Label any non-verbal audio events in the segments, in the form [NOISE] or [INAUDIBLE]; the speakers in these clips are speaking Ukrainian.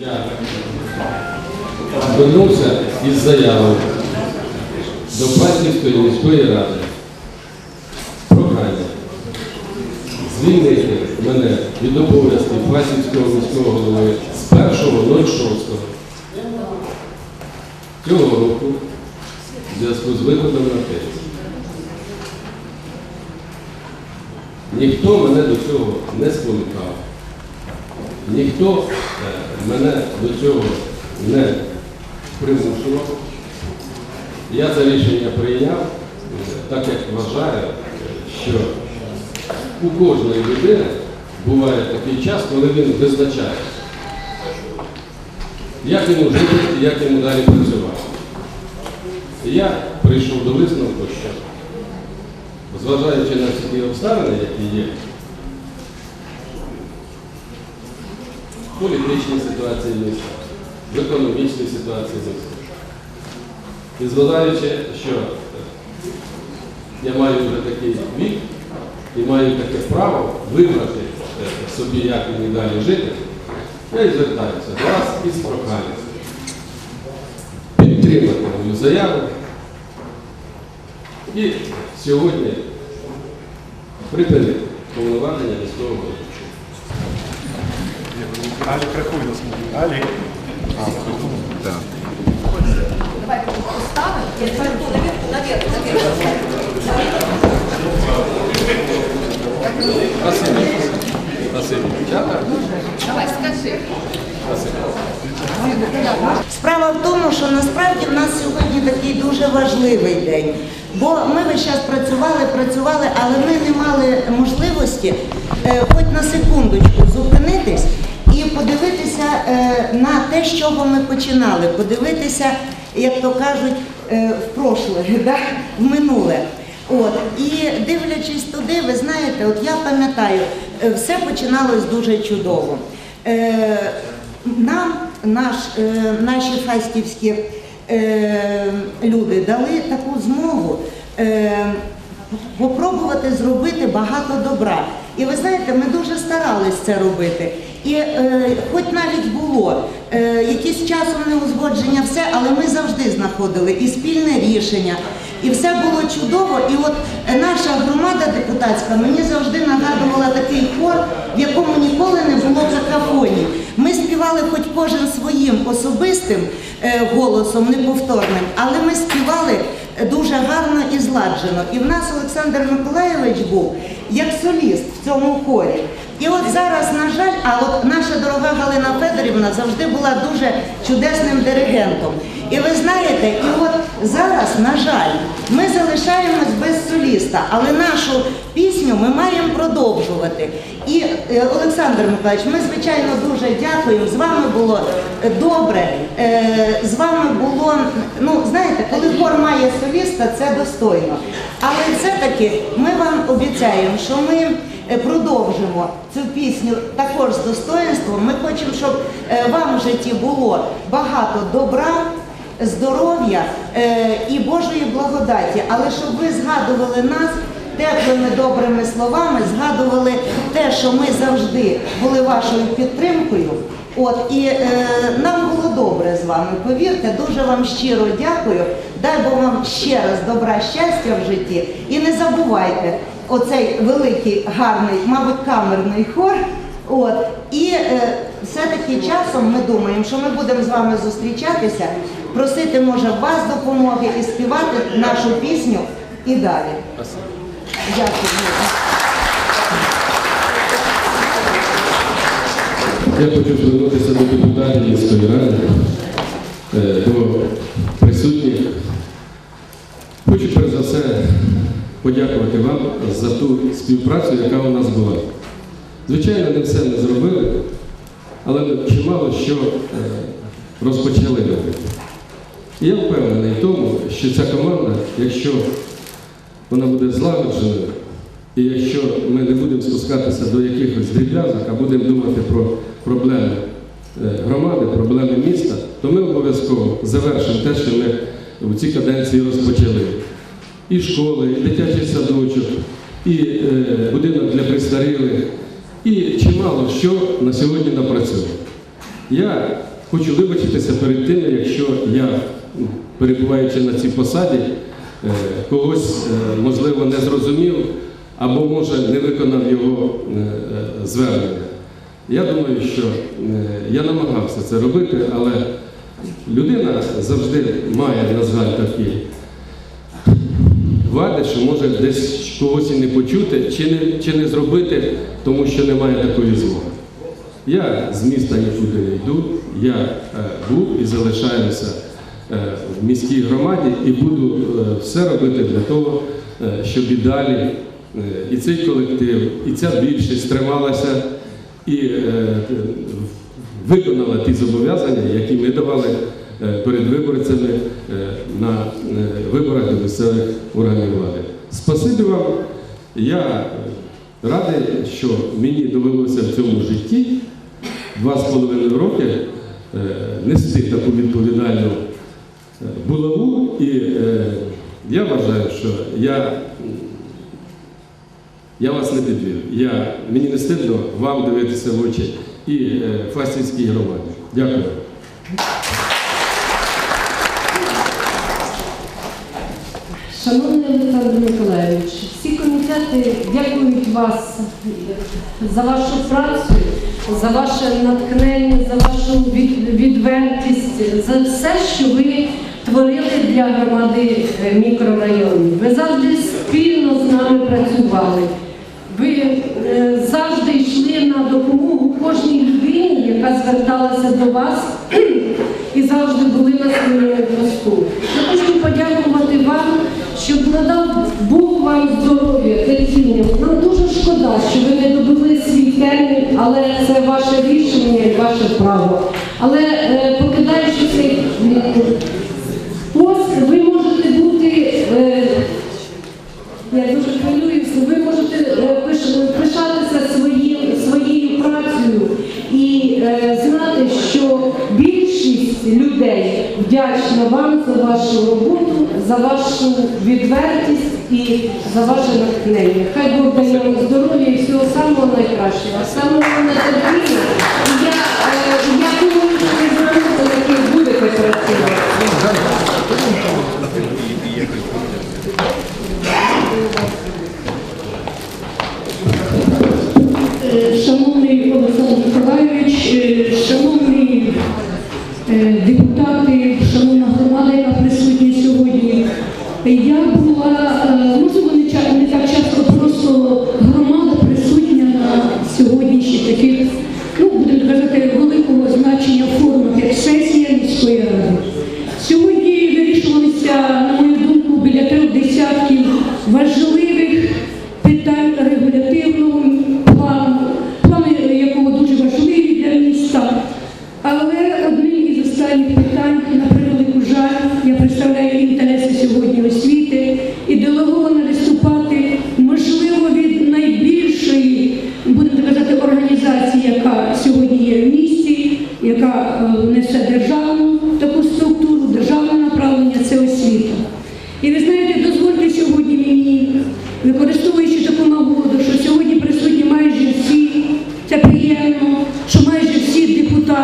Я звернувся із заявою до Пасівської міської ради. Прохання звільнити мене від обов'язків Пасівського міського голови з 1.06 цього року в зв'язку з виходом на пенсію. Ніхто мене до цього не спонукав. Ніхто е, мене до цього не примушував. Я це рішення прийняв, е, так як вважаю, що у кожної людини буває такий час, коли він визначає, як йому жити і як йому далі працювати. Я прийшов до висновку, що зважаючи на всі ті обставини, які є, політичній ситуації міста, в економічній ситуації міста. І зважаючи, що е, я маю вже такий вік і маю таке право вибрати е, собі, як мені далі жити, я і звертаюся до вас із проханням підтримати мою заяву і сьогодні припинити повноваження міського голови. Алі, приходь нас мовить. Алі. Давайте поставимо. Я тепер наверх, наверх, наверх. Спасибо. Спасибо. Давай, скажи. Справа в тому, що насправді в нас сьогодні такий дуже важливий день. Бо ми весь час працювали, працювали, але ми не мали можливості е, хоч на секундочку зупинитись і подивитися е, на те, з чого ми починали, подивитися, як то кажуть, е, в прошле, [LAUGHS] да? в минуле. От і дивлячись туди, ви знаєте, от я пам'ятаю, е, все починалось дуже чудово. Нам наш, наші фастівські люди дали таку змогу попробувати зробити багато добра. І ви знаєте, ми дуже старались це робити. І е, хоч навіть було е, якісь часом неузгодження, все, але ми завжди знаходили і спільне рішення, і все було чудово. І от наша громада депутатська мені завжди нагадувала такий хор, в якому ніколи не було какафонії. Ми співали хоч кожен своїм особистим е, голосом, неповторним, але ми співали дуже гарно і зладжено. І в нас Олександр Миколайович був як соліст в цьому хорі. І от зараз, на жаль, а от наша дорога Галина Федорівна завжди була дуже чудесним диригентом. І ви знаєте, і от зараз, на жаль, ми залишаємось без соліста, але нашу пісню ми маємо продовжувати. І е, Олександр Миколаївич, ми звичайно дуже дякуємо. З вами було е, добре. е, З вами було, ну знаєте, коли хор має соліста, це достойно. Але все-таки ми вам обіцяємо, що ми продовжимо цю пісню також з достоинством. Ми хочемо, щоб е, вам в житті було багато добра здоров'я е, і Божої благодаті, але щоб ви згадували нас теплими добрими словами, згадували те, що ми завжди були вашою підтримкою. От і е, нам було добре з вами. Повірте, дуже вам щиро дякую. Дай Бог вам ще раз добра, щастя в житті. І не забувайте оцей великий, гарний, мабуть, камерний хор. От і е, все-таки часом ми думаємо, що ми будемо з вами зустрічатися, просити може вас допомоги і співати нашу пісню і далі. Дякую. Я хочу звернутися до депутатів міської ради, е, до присутніх. Хочу перш за все подякувати вам за ту співпрацю, яка у нас була. Звичайно, не все ми зробили, але чимало що е, розпочали робити. І я впевнений в тому, що ця команда, якщо вона буде злагодженою, і якщо ми не будемо спускатися до якихось дріб'язок, а будемо думати про проблеми е, громади, проблеми міста, то ми обов'язково завершимо те, що ми в цій каденції розпочали. І школи, і дитячий садочок, і е, будинок для престарілих, і чимало що на сьогодні напрацьовано. Я хочу вибачитися перед тим, якщо я, перебуваючи на цій посаді, е, когось, е, можливо, не зрозумів або, може, не виконав його е, е, звернення. Я думаю, що е, я намагався це робити, але людина завжди має, на жаль, такі вади, що може десь когось і не почути, чи не, чи не зробити, тому що немає такої змоги. Я з міста нікуди не йду, я е, був і залишаюся е, в міській громаді і буду е, все робити для того, е, щоб і далі е, і цей колектив, і ця більшість трималася і е, виконала ті зобов'язання, які ми давали перед виборцями е, на е, виборах до місцевих органів влади. Спасибі вам. Я е, радий, що мені довелося в цьому житті два з половиною роки е, нести таку відповідальну е, булаву, і е, я вважаю, що я, я вас не підвів. Я, мені не стидно вам дивитися в очі і е, Фастівській громаді. Дякую. Шановний Олександр Миколаївич, всі комітети дякують вас за вашу працю, за ваше натхнення, за вашу відвертість, за все, що ви творили для громади е, мікрорайонів. Ви завжди спільно з нами працювали. Ви е, завжди йшли на допомогу кожній людині, яка зверталася до вас і завжди були на своєму посту. Я хочу подякувати вам, щоб надав Бог вам здоров'я, терпіння. Нам дуже шкода, що ви не добили свій термін, але це ваше рішення і ваше право. Але людей вдячна вам за вашу роботу, за вашу відвертість і за ваше натхнення. Хай Бог дає вам здоров'я і всього самого найкращого, самого нетерпіння. Я, е, я думаю, що ви знаєте, як ви будете працювати. Е, Шановний Олександр шановні е, депутати, шановна громада, яка присутня сьогодні. Я була, е, можливо, не так часто, просто громада присутня на сьогоднішніх таких, ну, будемо казати, великого значення форумах, як сесія міської ради. Сьогодні вирішувалися, на мою думку, біля трьох десятків важливих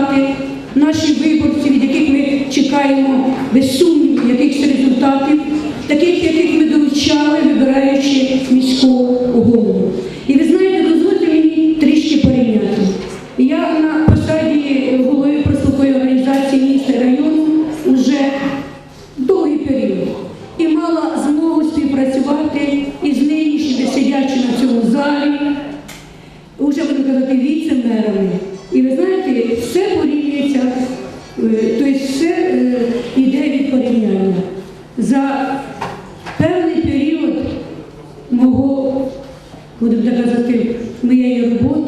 депутати, наші виборці, від яких ми чекаємо без сумніву якихось результатів, таких, яких ми долучали, вибираючи міського голову. І ви знаєте, дозвольте мені трішки порівняти. Я на посаді голови профспілкової організації міста району вже довгий період і мала змогу співпрацювати із нинішніми сидячи на цьому залі, вже будемо казати, віце-мерами.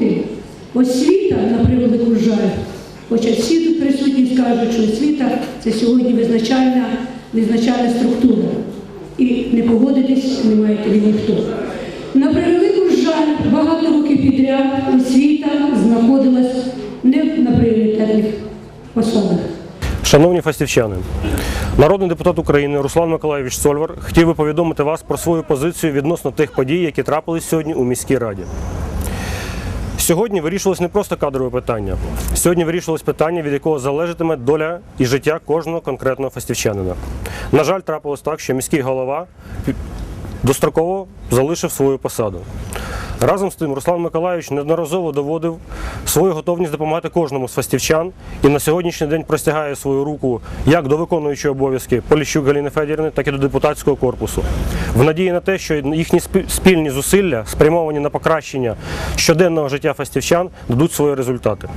Роботи, освіта, на превелику жаль, хоча всі тут присутні скажуть, що освіта це сьогодні визначальна, визначальна структура. І не погодитись не маєте ви ніхто. На превелику жаль, багато років підряд освіта знаходилась не на пріоритетних посадах. Шановні фастівчани, народний депутат України Руслан Миколаївич Сольвар хотів би повідомити вас про свою позицію відносно тих подій, які трапились сьогодні у міській раді. Сьогодні вирішилось не просто кадрове питання. Сьогодні вирішилось питання, від якого залежатиме доля і життя кожного конкретного фастівчанина. На жаль, трапилось так, що міський голова достроково залишив свою посаду. Разом з тим, Руслан Миколайович неодноразово доводив свою готовність допомагати кожному з фастівчан і на сьогоднішній день простягає свою руку як до виконуючої обов'язки Поліщук Галіни Федірівни, так і до депутатського корпусу. В надії на те, що їхні спільні зусилля, спрямовані на покращення щоденного життя фастівчан, дадуть свої результати.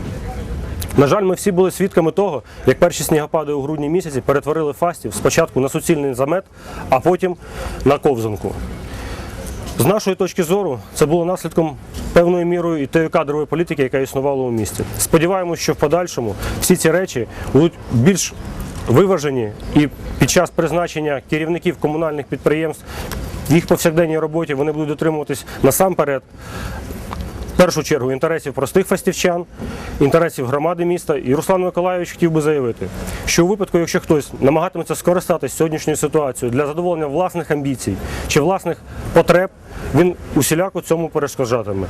На жаль, ми всі були свідками того, як перші снігопади у грудні місяці перетворили фастів спочатку на суцільний замет, а потім на ковзанку. З нашої точки зору, це було наслідком певною мірою і тієї кадрової політики, яка існувала у місті. Сподіваємось, що в подальшому всі ці речі будуть більш виважені і під час призначення керівників комунальних підприємств в їх повсякденній роботі вони будуть дотримуватись насамперед в першу чергу інтересів простих фастівчан, інтересів громади міста. І Руслан Миколайович хотів би заявити, що у випадку, якщо хтось намагатиметься скористатись сьогоднішньою ситуацією для задоволення власних амбіцій чи власних потреб, він усіляко цьому перешкоджатиме.